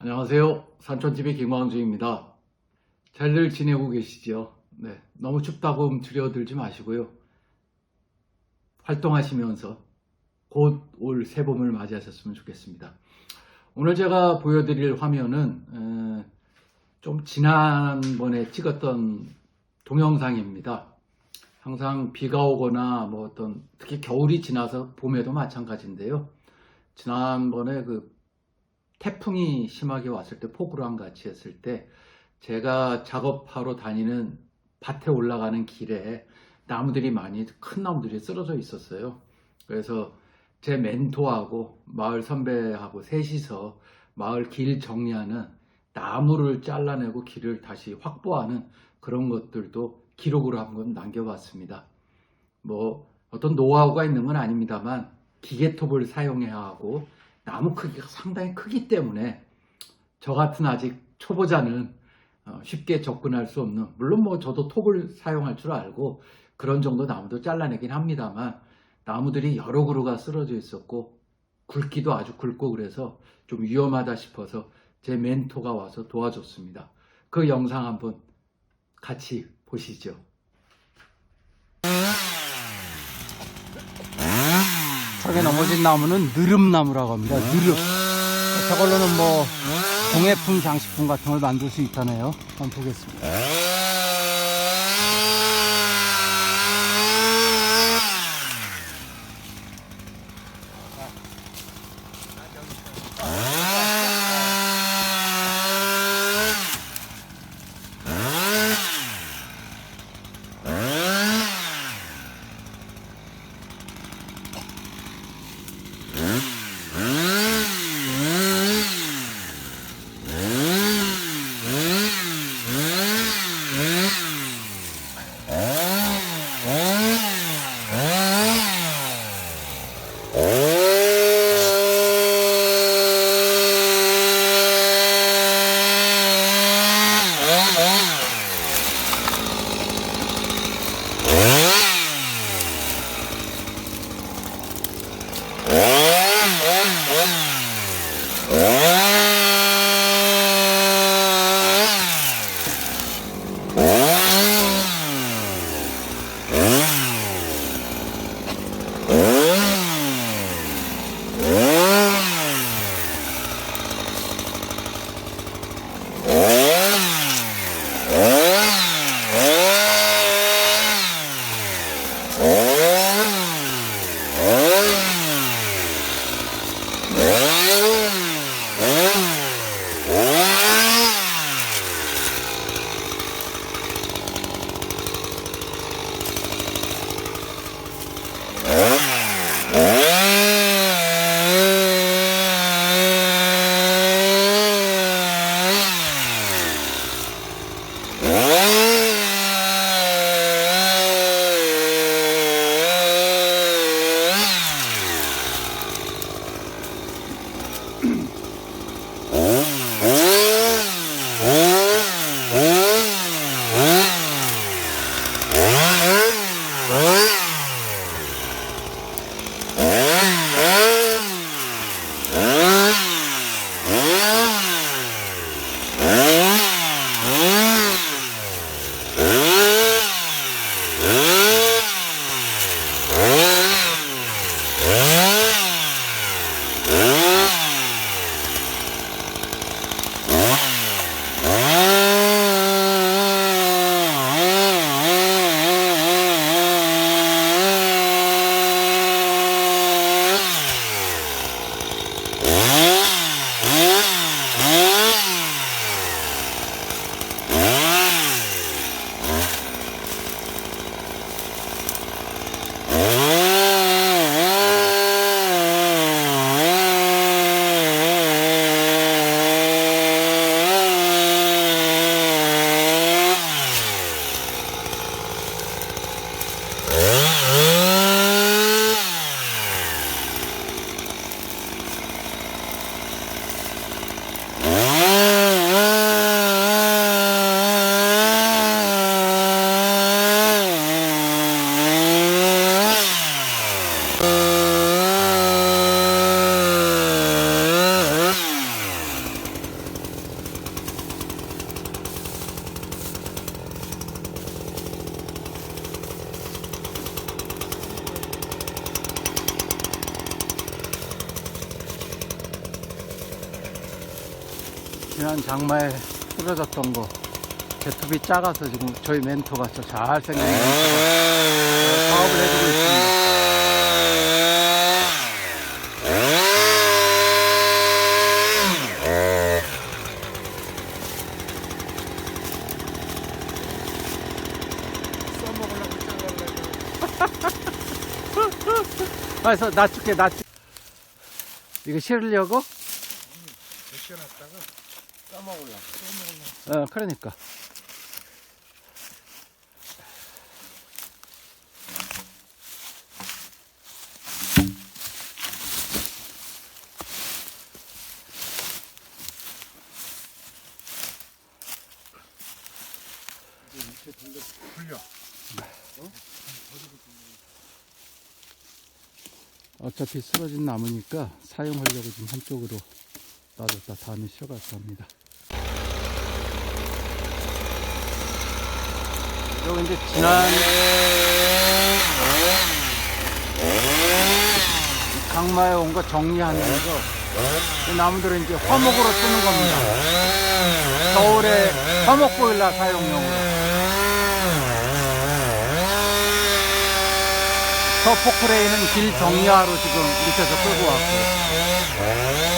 안녕하세요. 산촌TV 김광주입니다. 잘들 지내고 계시죠? 네. 너무 춥다고 움츠려들지 마시고요. 활동하시면서 곧 올 새봄을 맞이하셨으면 좋겠습니다. 오늘 제가 보여드릴 화면은 에, 좀 지난번에 찍었던 동영상입니다. 항상 비가 오거나 뭐 어떤 특히 겨울이 지나서 봄에도 마찬가지인데요. 지난번에 그 태풍이 심하게 왔을 때 폭우랑 같이 했을 때 제가 작업하러 다니는 밭에 올라가는 길에 나무들이 많이 큰 나무들이 쓰러져 있었어요. 그래서 제 멘토하고 마을 선배하고 셋이서 마을 길 정리하는 나무를 잘라내고 길을 다시 확보하는 그런 것들도 기록으로 한번 남겨봤습니다. 뭐 어떤 노하우가 있는 건 아닙니다만 기계톱을 사용해야 하고 나무 크기가 상당히 크기 때문에 저 같은 아직 초보자는 어, 쉽게 접근할 수 없는 물론 뭐 저도 톱을 사용할 줄 알고 그런 정도 나무도 잘라내긴 합니다만 나무들이 여러 그루가 쓰러져 있었고 굵기도 아주 굵고 그래서 좀 위험하다 싶어서 제 멘토가 와서 도와줬습니다. 그 영상 한번 같이 보시죠. 저게 넘어진 나무는 느릅나무라고 합니다. 느릅. 저걸로는 뭐 공예품, 장식품 같은 걸 만들 수 있다네요. 한번 보겠습니다. Oh, oh, oh, oh. 지난 장마에 쓰러졌던 거 제톱이 작아서 지금 저희 멘토가 저 잘생긴 멘토가 사업을 해주고 있습니다. 그래서 낮출게 낮출 이거 실으려고? 데쳐놨다가 써먹으려고 써먹으려고 어 그러니까. 이렇게 돌려 굴려. 어차피 쓰러진 나무니까 사용하려고 지금 한쪽으로 놔뒀다. 다음에 실어갈까 합니다. 그리고 이제 지난 강마에 온 거 정리하면서 이 나무들은 이제 화목으로 쓰는 겁니다. 겨울에 화목 보일러 사용용으로. 저 포크레인은 길 정리하러 지금 밑에서 끌고 왔고